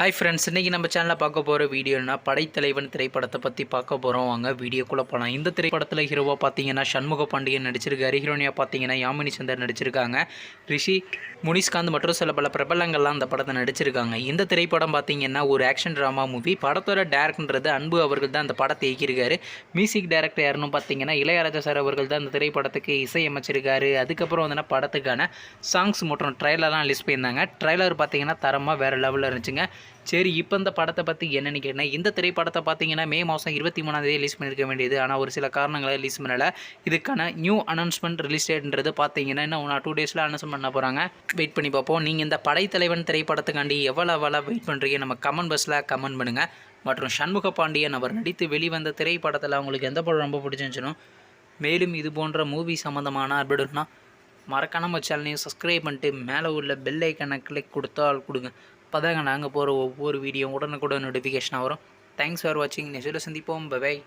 Hi friends இன்றைக்கி நம்ம சேனலில் பார்க்க போகிற வீடியோனா படைத்தலைவன் திரைப்படத்தை பற்றி பார்க்க போகிறோம் வாங்க வீடியோக்குள்ளே போகலாம் இந்த திரைப்படத்தில் ஹீரோவாக பார்த்தீங்கன்னா சண்முக பாண்டியன் நடிச்சிருக்காரு. ஹீரோனியாக பார்த்தீங்கன்னா யாமினி சந்தர் நடிச்சிருக்காங்க. ரிஷி முனிஷ்காந்த் மற்றும் சில பல பிரபலங்கள்லாம் அந்த படத்தை நடிச்சிருக்காங்க. இந்த திரைப்படம் பார்த்தீங்கன்னா ஒரு ஆக்ஷன் ட்ராமா மூவி படத்தோட டேரக்டர்ன்றது அன்பு அவர்கள் தான் அந்த படத்தை இயக்கியிருக்காரு. மியூசிக் டைரக்டர் யாருன்னு பார்த்தீங்கன்னா இளையராஜா சார் அவர்கள் தான் அந்த திரைப்படத்துக்கு இசையமைச்சிருக்காரு. அதுக்கப்புறம் வந்து படத்துக்கான சாங்ஸ் மற்றும் ட்ரைலர்லாம் லிஸ்ட் பண்ணியிருந்தாங்க. ட்ரைலர் பார்த்தீங்கன்னா தரமாக வேறு லெவலில் இருந்துச்சுங்க. சரி இப்போ இந்த படத்தை பற்றி என்னென்னு கேட்டேன் இந்த திரைப்படத்தை பார்த்தீங்கன்னா மே மாதம் இருபத்தி மூணாந்தேதி ரிலீஸ் பண்ணியிருக்க வேண்டியது. ஆனால் ஒரு சில காரணங்களை ரிலீஸ் பண்ணலை. இதுக்கான நியூ அனௌன்ஸ்மெண்ட் ரிலீஸ் டேட்ன்றது பார்த்தீங்கன்னா இன்னும் ஒன் டூ டேஸில் அனௌன்ஸ் பண்ண போகிறாங்க வெயிட் பண்ணி பார்ப்போம். நீங்கள் இந்த படைத்தலைவன் திரைப்படத்துக்காண்டி எவ்வளோ எவ்வளோ வெயிட் பண்ணுறீங்க நம்ம கமெண்ட் பஸ்ஸில் கமெண்ட் பண்ணுங்கள் மற்றும் சண்முக பாண்டியன் அவர் நடித்து வெளிவந்த திரைப்படத்தில் அவங்களுக்கு எந்த படம் ரொம்ப பிடிச்சிருந்துச்சுனோ மேலும் இது போன்ற மூவி சம்மந்தமான அப்டேட்னா மறக்காம நம்ம சேனலையும் சப்ஸ்கிரைப் பண்ணிட்டு மேலே உள்ள பெல் ஐக்கனை கிளிக் கொடுத்தால் கொடுங்க. அப்போதாங்க நாங்கள் போகிற ஒவ்வொரு வீடியோ உடனுக்குடன் நோட்டிஃபிகேஷனாக வரும். தேங்க்ஸ் ஃபார் வாட்சிங் நெசில் சந்திப்போம். பபாய்